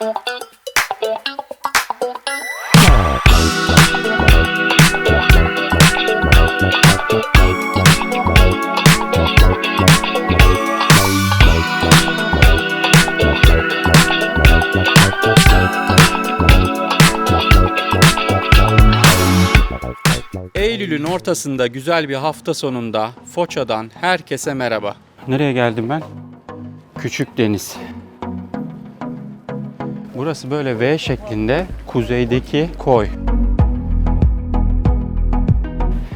Eylül'ün ortasında güzel bir hafta sonunda Foça'dan herkese merhaba. Nereye geldim ben? Küçük Deniz. Burası böyle V şeklinde kuzeydeki koy.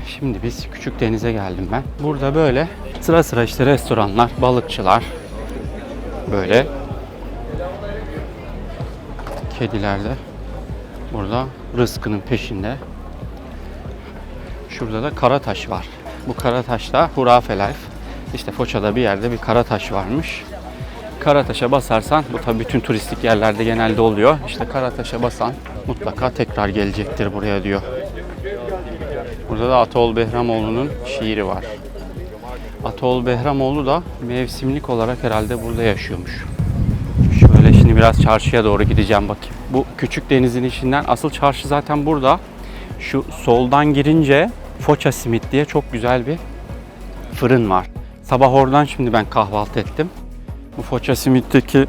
Şimdi biz Küçük Deniz'e geldim ben. Burada böyle sıra sıra işte restoranlar, balıkçılar böyle kediler de burada rızkının peşinde. Şurada da Karataş var. Bu Karataş'ta Hurafe Life. İşte Foça'da bir yerde bir Karataş varmış. Karataş'a basarsan, bu tabii bütün turistik yerlerde genelde oluyor. İşte Karataş'a basan mutlaka tekrar gelecektir buraya diyor. Burada da Ataol Behramoğlu'nun şiiri var. Ataol Behramoğlu da mevsimlik olarak herhalde burada yaşıyormuş. Şöyle şimdi biraz çarşıya doğru gideceğim bakayım. Bu küçük denizin içinden asıl çarşı zaten burada. Şu soldan girince Foça Simit diye çok güzel bir fırın var. Sabah oradan şimdi ben kahvaltı ettim. Bu Foça Simit'teki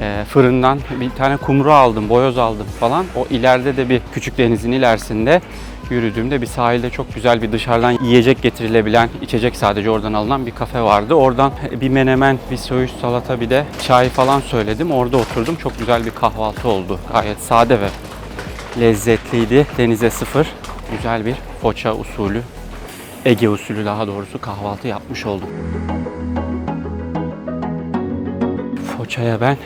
e, fırından bir tane kumru aldım, boyoz aldım falan. O ileride de bir küçük denizin ilerisinde yürüdüğümde bir sahilde çok güzel bir dışarıdan yiyecek getirilebilen, içecek sadece oradan alınan bir kafe vardı. Oradan bir menemen, bir söğüş salata bir de çay falan söyledim. Orada oturdum. Çok güzel bir kahvaltı oldu. Gayet sade ve lezzetliydi. Denize sıfır. Güzel bir Foça usulü, Ege usulü daha doğrusu kahvaltı yapmış oldum. Foça'ya ben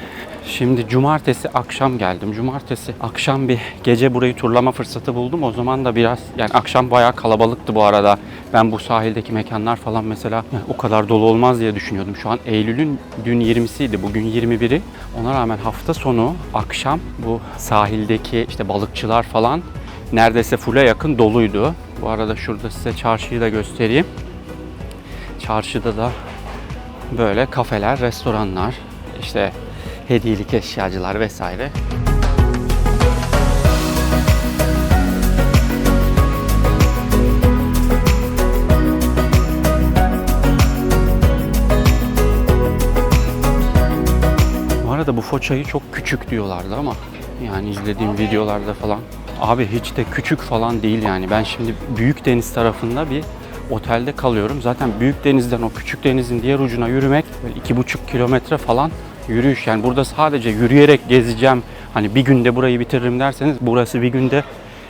şimdi cumartesi akşam geldim. Cumartesi akşam bir gece burayı turlama fırsatı buldum. O zaman da biraz yani akşam bayağı kalabalıktı bu arada. Ben bu sahildeki mekanlar falan mesela o kadar dolu olmaz diye düşünüyordum. Şu an Eylül'ün dün 20'siydi, bugün 21'i. Ona rağmen hafta sonu akşam bu sahildeki işte balıkçılar falan neredeyse full'e yakın doluydu. Bu arada şurada size çarşıyı da göstereyim. Çarşıda da böyle kafeler, restoranlar, işte hediyelik eşyacılar vesaire. Bu arada bu Foça'yı çok küçük diyorlardı ama yani izlediğim videolarda falan abi hiç de küçük falan değil yani. Ben şimdi Büyük Deniz tarafında bir otelde kalıyorum. Zaten Büyük Deniz'den o Küçük Deniz'in diğer ucuna yürümek böyle iki buçuk kilometre falan yürüyüş. Yani burada sadece yürüyerek gezeceğim. Hani bir günde burayı bitiririm derseniz burası bir günde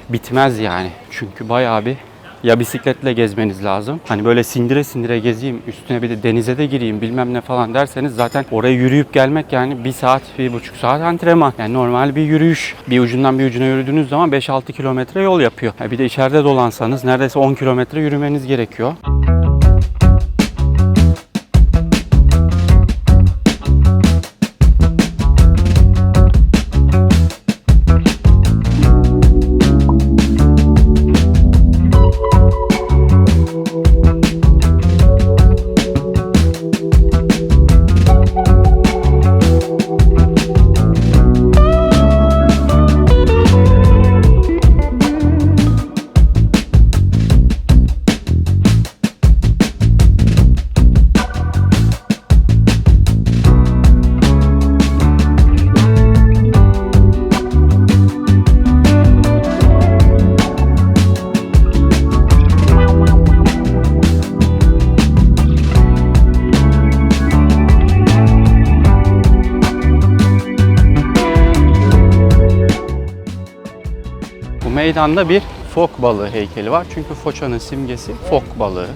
bitmez yani. Çünkü bayağı bir ya bisikletle gezmeniz lazım. Hani böyle sindire sindire gezeyim, üstüne bir de denize de gireyim bilmem ne falan derseniz zaten oraya yürüyüp gelmek yani bir saat, bir buçuk saat antrenman. Yani normal bir yürüyüş. Bir ucundan bir ucuna yürüdüğünüz zaman 5-6 kilometre yol yapıyor. Ha bir de içeride dolansanız neredeyse 10 kilometre yürümeniz gerekiyor. Meydanda bir fok balığı heykeli var. Çünkü Foça'nın simgesi fok balığı.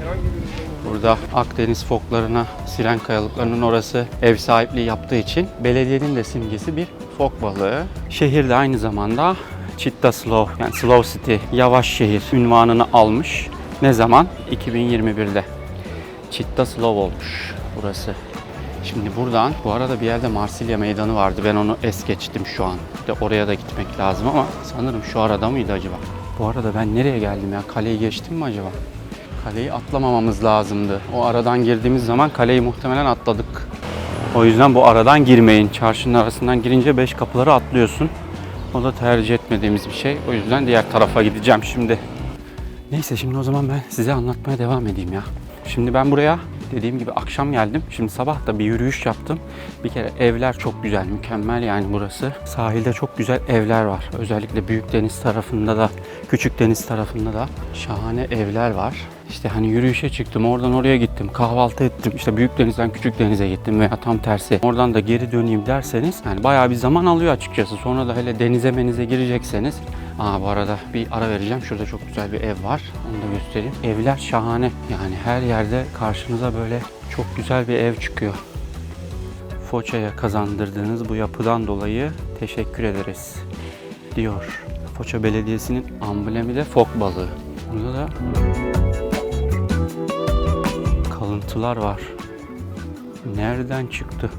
Burada Akdeniz foklarına, Siren kayalıklarının orası ev sahipliği yaptığı için belediyenin de simgesi bir fok balığı. Şehirde aynı zamanda Chitta Slow yani Slow City, yavaş şehir ünvanını almış. Ne zaman? 2021'de. Chitta Slow olmuş burası. Şimdi buradan bu arada bir yerde Marsilya meydanı vardı. Ben onu es geçtim şu an. De oraya da gitmek lazım ama sanırım şu arada mıydı acaba? Bu arada ben nereye geldim ya? Kaleyi geçtim mi acaba? Kaleyi atlamamamız lazımdı. O aradan girdiğimiz zaman kaleyi muhtemelen atladık. O yüzden bu aradan girmeyin. Çarşının arasından girince 5 kapıları atlıyorsun. O da tercih etmediğimiz bir şey. O yüzden diğer tarafa gideceğim şimdi. Neyse şimdi o zaman ben size anlatmaya devam edeyim ya. Şimdi ben buraya dediğim gibi akşam geldim. Şimdi sabah da bir yürüyüş yaptım. Bir kere evler çok güzel, mükemmel yani burası. Sahilde çok güzel evler var. Özellikle Büyük Deniz tarafında da, Küçük Deniz tarafında da şahane evler var. İşte hani yürüyüşe çıktım, oradan oraya gittim, kahvaltı ettim. İşte Büyük Deniz'den Küçük Deniz'e gittim veya tam tersi. Oradan da geri döneyim derseniz yani bayağı bir zaman alıyor açıkçası. Sonra da hele denize menize girecekseniz Aa bu arada bir ara vereceğim. Şurada çok güzel bir ev var. Onu da göstereyim. Evler şahane. Yani her yerde karşınıza böyle çok güzel bir ev çıkıyor. Foça'ya kazandırdığınız bu yapıdan dolayı teşekkür ederiz diyor. Foça Belediyesi'nin amblemi de fok balığı. Burada da kalıntılar var. Nereden çıktı?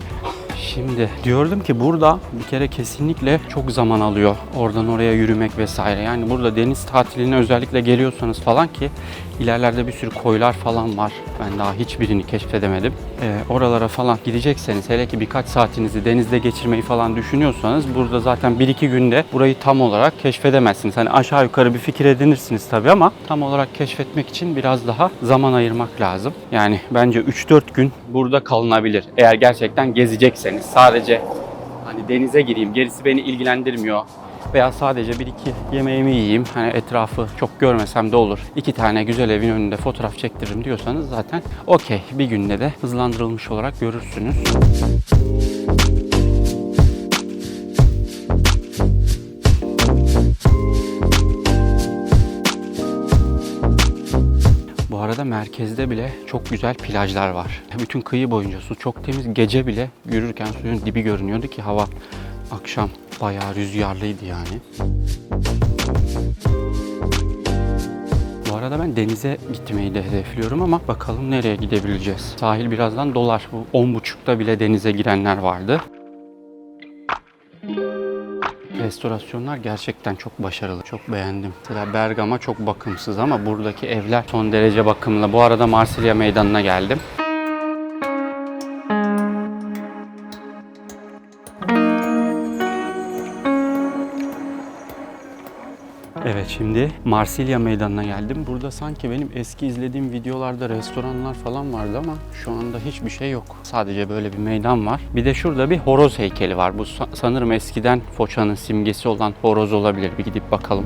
Şimdi diyordum ki burada bir kere kesinlikle çok zaman alıyor oradan oraya yürümek vesaire. Yani burada deniz tatiline özellikle geliyorsanız falan ki ilerlerde bir sürü koylar falan var. Ben daha hiçbirini keşfedemedim. Ee, oralara falan gidecekseniz hele ki birkaç saatinizi denizde geçirmeyi falan düşünüyorsanız burada zaten 1-2 günde burayı tam olarak keşfedemezsiniz. Hani aşağı yukarı bir fikir edinirsiniz tabii ama tam olarak keşfetmek için biraz daha zaman ayırmak lazım. Yani bence 3-4 gün burada kalınabilir. Eğer gerçekten gezecekseniz sadece hani denize gireyim gerisi beni ilgilendirmiyor veya sadece bir iki yemeğimi yiyeyim hani etrafı çok görmesem de olur. iki tane güzel evin önünde fotoğraf çektiririm diyorsanız zaten okey bir günde de hızlandırılmış olarak görürsünüz. Bu arada merkezde bile çok güzel plajlar var. Bütün kıyı boyunca su çok temiz. Gece bile yürürken suyun dibi görünüyordu ki hava akşam bayağı rüzgarlıydı yani. Bu arada ben denize gitmeyi de hedefliyorum ama bakalım nereye gidebileceğiz. Sahil birazdan dolar. Bu 10.30'da bile denize girenler vardı. Restorasyonlar gerçekten çok başarılı. Çok beğendim. Mesela Bergama çok bakımsız ama buradaki evler son derece bakımlı. Bu arada Marsilya Meydanı'na geldim. Şimdi Marsilya Meydanı'na geldim. Burada sanki benim eski izlediğim videolarda restoranlar falan vardı ama şu anda hiçbir şey yok. Sadece böyle bir meydan var. Bir de şurada bir horoz heykeli var. Bu sa- sanırım eskiden Foça'nın simgesi olan horoz olabilir. Bir gidip bakalım.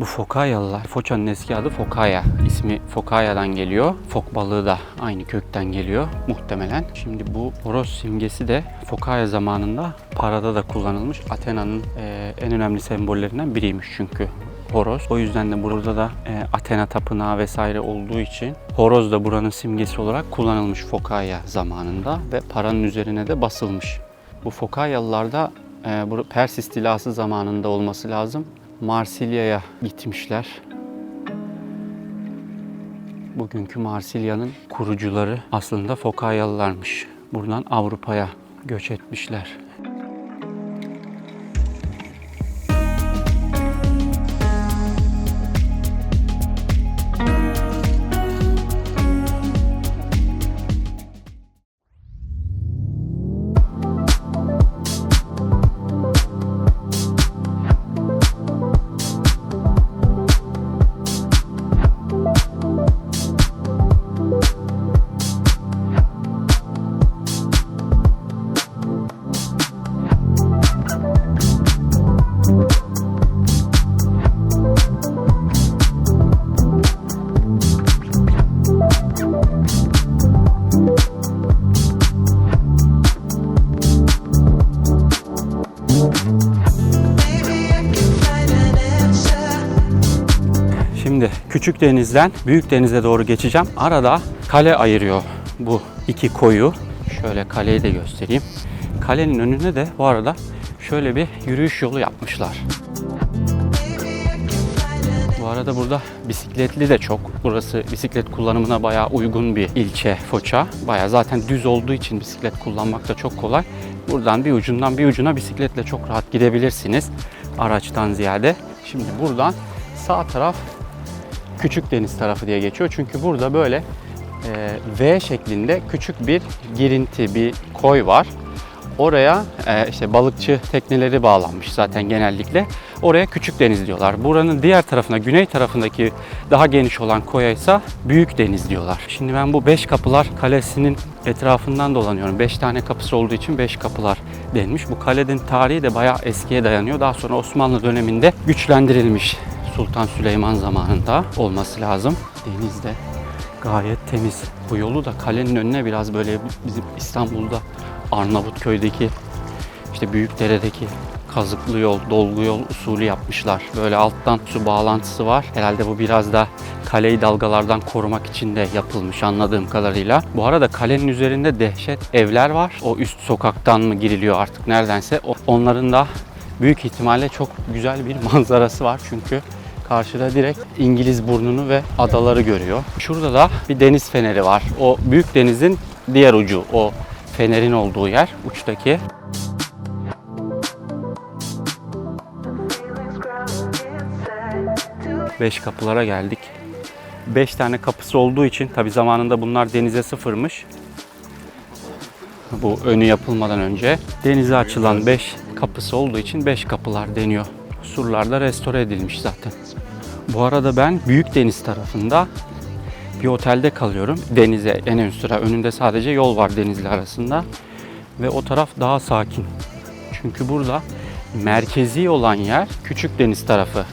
Bu Fokayalılar, Foça'nın eski adı Fokaya. İsmi Fokaya'dan geliyor. Fok balığı da aynı kökten geliyor muhtemelen. Şimdi bu horoz simgesi de Fokaya zamanında parada da kullanılmış. Athena'nın eee, en önemli sembollerinden biriymiş çünkü horoz. O yüzden de burada da e, Athena tapınağı vesaire olduğu için horoz da buranın simgesi olarak kullanılmış Fokaya zamanında ve paranın üzerine de basılmış. Bu Fokayalılar da e, Pers istilası zamanında olması lazım. Marsilya'ya gitmişler. Bugünkü Marsilya'nın kurucuları aslında Fokayalılarmış. Buradan Avrupa'ya göç etmişler. Küçük denizden büyük denize doğru geçeceğim. Arada kale ayırıyor bu iki koyu. Şöyle kaleyi de göstereyim. Kalenin önüne de bu arada şöyle bir yürüyüş yolu yapmışlar. Bu arada burada bisikletli de çok. Burası bisiklet kullanımına bayağı uygun bir ilçe Foça. Bayağı zaten düz olduğu için bisiklet kullanmak da çok kolay. Buradan bir ucundan bir ucuna bisikletle çok rahat gidebilirsiniz. Araçtan ziyade. Şimdi buradan sağ taraf küçük deniz tarafı diye geçiyor. Çünkü burada böyle e, V şeklinde küçük bir girinti, bir koy var. Oraya e, işte balıkçı tekneleri bağlanmış zaten genellikle. Oraya küçük deniz diyorlar. Buranın diğer tarafına, güney tarafındaki daha geniş olan koya ise büyük deniz diyorlar. Şimdi ben bu Beş Kapılar Kalesi'nin etrafından dolanıyorum. Beş tane kapısı olduğu için Beş Kapılar denmiş. Bu kalenin tarihi de bayağı eskiye dayanıyor. Daha sonra Osmanlı döneminde güçlendirilmiş. Sultan Süleyman zamanında olması lazım. Denizde gayet temiz. Bu yolu da kalenin önüne biraz böyle bizim İstanbul'da Arnavutköy'deki işte Büyükdere'deki kazıklı yol, dolgu yol usulü yapmışlar. Böyle alttan su bağlantısı var. Herhalde bu biraz da kaleyi dalgalardan korumak için de yapılmış anladığım kadarıyla. Bu arada kalenin üzerinde dehşet evler var. O üst sokaktan mı giriliyor artık neredense. Onların da büyük ihtimalle çok güzel bir manzarası var. Çünkü karşıda direkt İngiliz burnunu ve adaları görüyor. Şurada da bir deniz feneri var. O büyük denizin diğer ucu. O fenerin olduğu yer uçtaki. Beş kapılara geldik. Beş tane kapısı olduğu için tabi zamanında bunlar denize sıfırmış. Bu önü yapılmadan önce denize açılan 5 kapısı olduğu için 5 kapılar deniyor. Surlarda restore edilmiş zaten. Bu arada ben Büyük Deniz tarafında bir otelde kalıyorum. Denize en ön sıra önünde sadece yol var denizle arasında. Ve o taraf daha sakin. Çünkü burada merkezi olan yer Küçük Deniz tarafı.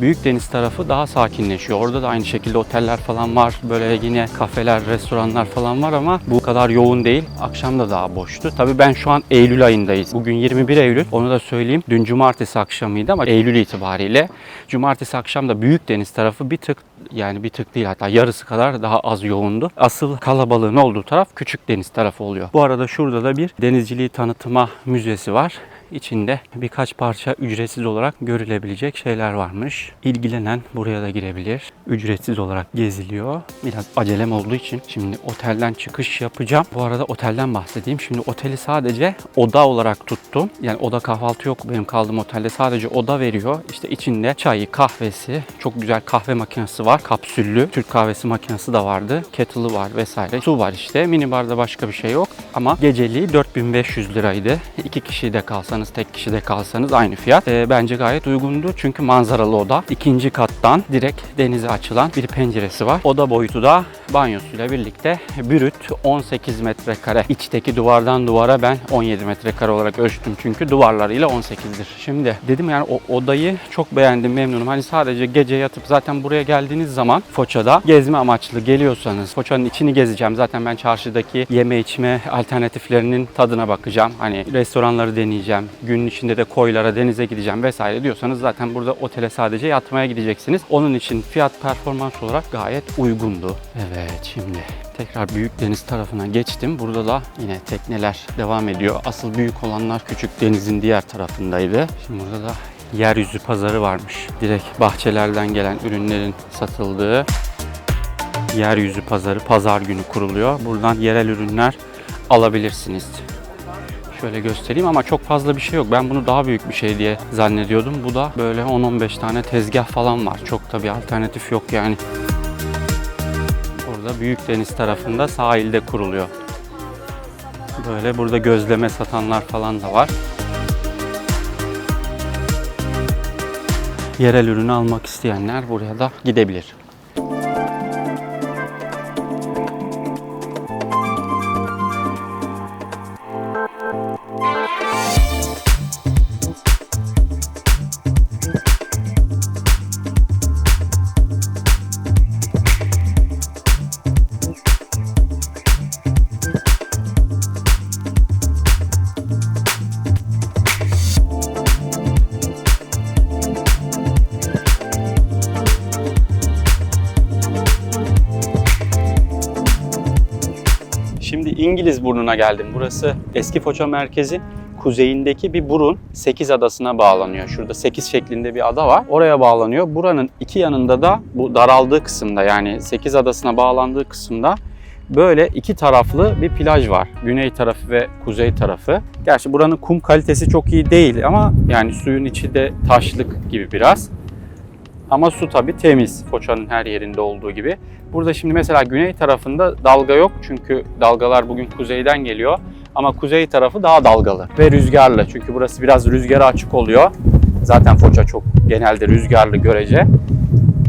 Büyük deniz tarafı daha sakinleşiyor. Orada da aynı şekilde oteller falan var. Böyle yine kafeler, restoranlar falan var ama bu kadar yoğun değil. Akşam da daha boştu. Tabii ben şu an Eylül ayındayız. Bugün 21 Eylül. Onu da söyleyeyim. Dün cumartesi akşamıydı ama Eylül itibariyle cumartesi akşam da büyük deniz tarafı bir tık yani bir tık değil hatta yarısı kadar daha az yoğundu. Asıl kalabalığın olduğu taraf küçük deniz tarafı oluyor. Bu arada şurada da bir denizciliği tanıtıma müzesi var. İçinde birkaç parça ücretsiz olarak görülebilecek şeyler varmış. İlgilenen buraya da girebilir. Ücretsiz olarak geziliyor. Biraz acelem olduğu için şimdi otelden çıkış yapacağım. Bu arada otelden bahsedeyim. Şimdi oteli sadece oda olarak tuttum. Yani oda kahvaltı yok benim kaldığım otelde. Sadece oda veriyor. İşte içinde çayı, kahvesi, çok güzel kahve makinesi var. Kapsüllü. Türk kahvesi makinesi de vardı. Kettle'ı var vesaire. Su var işte. Minibarda başka bir şey yok. Ama geceliği 4500 liraydı. İki kişi de kalsanız, tek kişi de kalsanız aynı fiyat. Ee, bence gayet uygundu. Çünkü manzaralı oda. İkinci kattan direkt denize açılan bir penceresi var. Oda boyutu da banyosuyla birlikte brüt 18 metrekare. İçteki duvardan duvara ben 17 metrekare olarak ölçtüm. Çünkü duvarlarıyla 18'dir. Şimdi dedim yani o odayı çok beğendim, memnunum. Hani sadece gece yatıp zaten buraya geldiğiniz zaman Foça'da gezme amaçlı geliyorsanız Foça'nın içini gezeceğim. Zaten ben çarşıdaki yeme içme alternatiflerinin tadına bakacağım. Hani restoranları deneyeceğim. Günün içinde de koylara, denize gideceğim vesaire diyorsanız zaten burada otele sadece yatmaya gideceksiniz. Onun için fiyat performans olarak gayet uygundu. Evet şimdi tekrar büyük deniz tarafına geçtim. Burada da yine tekneler devam ediyor. Asıl büyük olanlar küçük denizin diğer tarafındaydı. Şimdi burada da yeryüzü pazarı varmış. Direkt bahçelerden gelen ürünlerin satıldığı yeryüzü pazarı pazar günü kuruluyor. Buradan yerel ürünler alabilirsiniz. Şöyle göstereyim ama çok fazla bir şey yok. Ben bunu daha büyük bir şey diye zannediyordum. Bu da böyle 10-15 tane tezgah falan var. Çok da bir alternatif yok yani. Orada büyük deniz tarafında sahilde kuruluyor. Böyle burada gözleme satanlar falan da var. Yerel ürünü almak isteyenler buraya da gidebilir. Şimdi İngiliz burnuna geldim. Burası eski Foça merkezi kuzeyindeki bir burun 8 adasına bağlanıyor. Şurada 8 şeklinde bir ada var. Oraya bağlanıyor. Buranın iki yanında da bu daraldığı kısımda yani 8 adasına bağlandığı kısımda böyle iki taraflı bir plaj var. Güney tarafı ve kuzey tarafı. Gerçi buranın kum kalitesi çok iyi değil ama yani suyun içi de taşlık gibi biraz. Ama su tabii temiz. Foça'nın her yerinde olduğu gibi. Burada şimdi mesela güney tarafında dalga yok. Çünkü dalgalar bugün kuzeyden geliyor. Ama kuzey tarafı daha dalgalı ve rüzgarlı. Çünkü burası biraz rüzgara açık oluyor. Zaten Foça çok genelde rüzgarlı görece.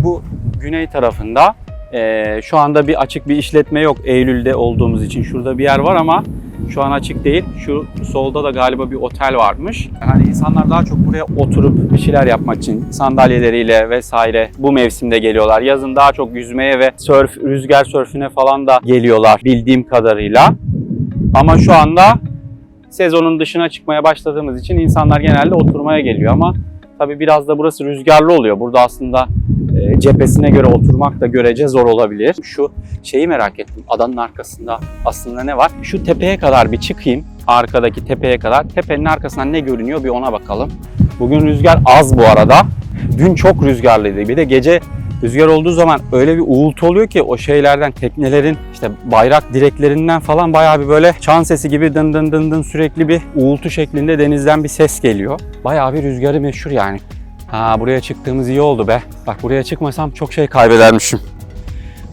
Bu güney tarafında eee, şu anda bir açık bir işletme yok Eylül'de olduğumuz için. Şurada bir yer var ama şu an açık değil. Şu solda da galiba bir otel varmış. Hani insanlar daha çok buraya oturup bir şeyler yapmak için sandalyeleriyle vesaire bu mevsimde geliyorlar. Yazın daha çok yüzmeye ve sörf, rüzgar sörfüne falan da geliyorlar bildiğim kadarıyla. Ama şu anda sezonun dışına çıkmaya başladığımız için insanlar genelde oturmaya geliyor ama tabii biraz da burası rüzgarlı oluyor. Burada aslında cephesine göre oturmak da görece zor olabilir. Şu şeyi merak ettim. Adanın arkasında aslında ne var? Şu tepeye kadar bir çıkayım. Arkadaki tepeye kadar. Tepenin arkasından ne görünüyor bir ona bakalım. Bugün rüzgar az bu arada. Dün çok rüzgarlıydı. Bir de gece rüzgar olduğu zaman öyle bir uğultu oluyor ki o şeylerden teknelerin işte bayrak direklerinden falan bayağı bir böyle çan sesi gibi dın dın dın dın sürekli bir uğultu şeklinde denizden bir ses geliyor. Bayağı bir rüzgarı meşhur yani. Ha buraya çıktığımız iyi oldu be. Bak buraya çıkmasam çok şey kaybedermişim.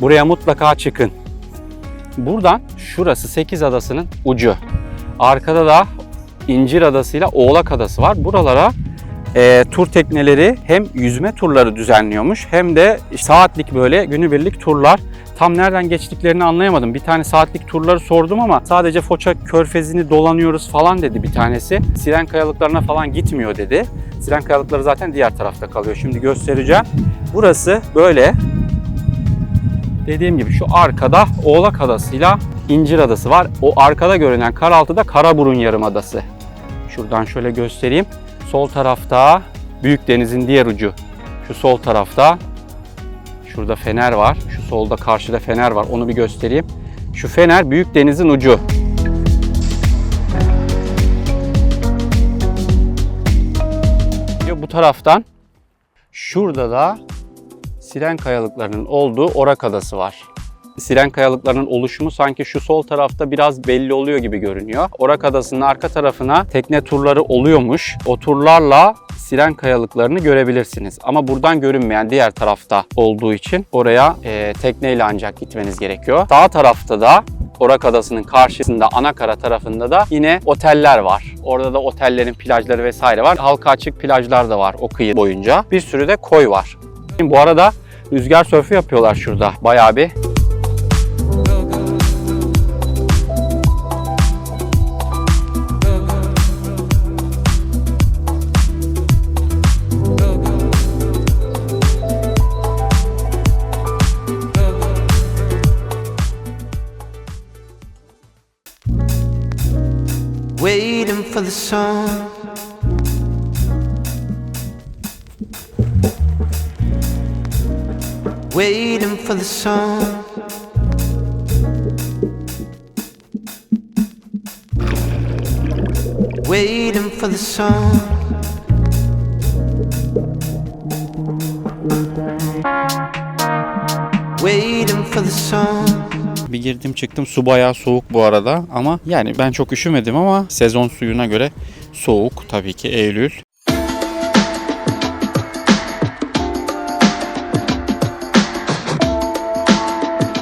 Buraya mutlaka çıkın. Buradan şurası 8 adasının ucu. Arkada da İncir Adası ile Oğlak Adası var. Buralara e, tur tekneleri hem yüzme turları düzenliyormuş hem de saatlik böyle günübirlik turlar. Tam nereden geçtiklerini anlayamadım. Bir tane saatlik turları sordum ama sadece Foça Körfezi'ni dolanıyoruz falan dedi bir tanesi. Siren Kayalıklarına falan gitmiyor dedi. Siren Kayalıkları zaten diğer tarafta kalıyor. Şimdi göstereceğim. Burası böyle. Dediğim gibi şu arkada Oğlak Adası'yla İncir Adası var. O arkada görünen Karaltı'da Karaburun Yarımadası. Şuradan şöyle göstereyim. Sol tarafta Büyük Deniz'in diğer ucu. Şu sol tarafta şurada fener var. Şu solda karşıda fener var. Onu bir göstereyim. Şu fener Büyük Deniz'in ucu. Bu taraftan şurada da Siren kayalıklarının olduğu Orak Adası var. Siren kayalıklarının oluşumu sanki şu sol tarafta biraz belli oluyor gibi görünüyor. Orak Adası'nın arka tarafına tekne turları oluyormuş. O turlarla Siren kayalıklarını görebilirsiniz. Ama buradan görünmeyen diğer tarafta olduğu için oraya e, tekneyle ancak gitmeniz gerekiyor. Sağ tarafta da Orak Adası'nın karşısında Anakara tarafında da yine oteller var. Orada da otellerin plajları vesaire var. Halka açık plajlar da var o kıyı boyunca. Bir sürü de koy var. Bu arada rüzgar sörfü yapıyorlar şurada bayağı bir. The song. Waiting for the song. Waiting for the song. Waiting for the song. Bir girdim çıktım su bayağı soğuk bu arada ama yani ben çok üşümedim ama sezon suyuna göre soğuk tabii ki Eylül.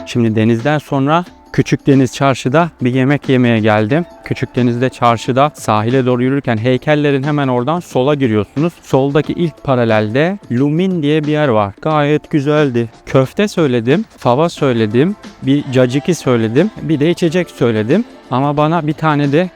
Şimdi denizden sonra Küçük Deniz Çarşı'da bir yemek yemeye geldim. Küçük Deniz'de çarşıda sahile doğru yürürken heykellerin hemen oradan sola giriyorsunuz. Soldaki ilk paralelde Lumin diye bir yer var. Gayet güzeldi. Köfte söyledim, fava söyledim, bir caciki söyledim, bir de içecek söyledim. Ama bana bir tane de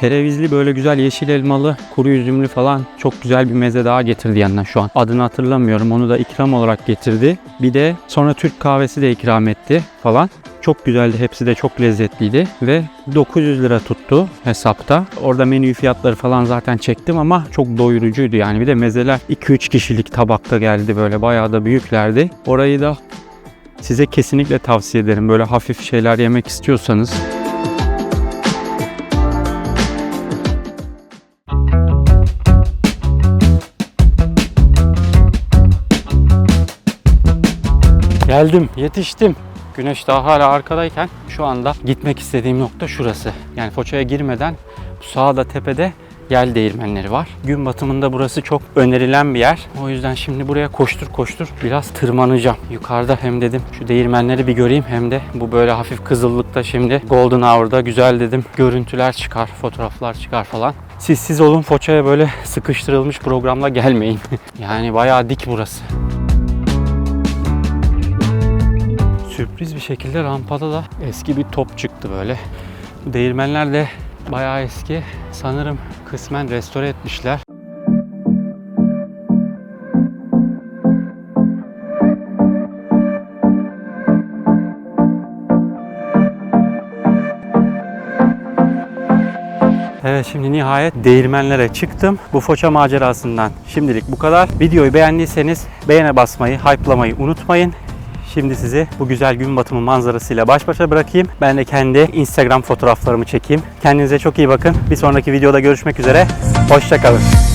kerevizli böyle güzel yeşil elmalı, kuru üzümlü falan çok güzel bir meze daha getirdi yanına şu an. Adını hatırlamıyorum. Onu da ikram olarak getirdi. Bir de sonra Türk kahvesi de ikram etti falan. Çok güzeldi. Hepsi de çok lezzetliydi ve 900 lira tuttu hesapta. Orada menü fiyatları falan zaten çektim ama çok doyurucuydu yani. Bir de mezeler 2-3 kişilik tabakta geldi böyle bayağı da büyüklerdi. Orayı da size kesinlikle tavsiye ederim. Böyle hafif şeyler yemek istiyorsanız. Geldim, yetiştim. Güneş daha hala arkadayken şu anda gitmek istediğim nokta şurası. Yani Foça'ya girmeden bu sağda tepede yel değirmenleri var. Gün batımında burası çok önerilen bir yer. O yüzden şimdi buraya koştur koştur biraz tırmanacağım. Yukarıda hem dedim şu değirmenleri bir göreyim hem de bu böyle hafif kızıllıkta şimdi Golden Hour'da güzel dedim görüntüler çıkar, fotoğraflar çıkar falan. Siz siz olun Foça'ya böyle sıkıştırılmış programla gelmeyin. yani bayağı dik burası. Sürpriz bir şekilde rampada da eski bir top çıktı böyle. Değirmenler de bayağı eski. Sanırım kısmen restore etmişler. Evet şimdi nihayet değirmenlere çıktım. Bu Foça macerasından şimdilik bu kadar. Videoyu beğendiyseniz beğene basmayı, hype'lamayı unutmayın. Şimdi sizi bu güzel gün batımı manzarasıyla baş başa bırakayım. Ben de kendi Instagram fotoğraflarımı çekeyim. Kendinize çok iyi bakın. Bir sonraki videoda görüşmek üzere. Hoşçakalın.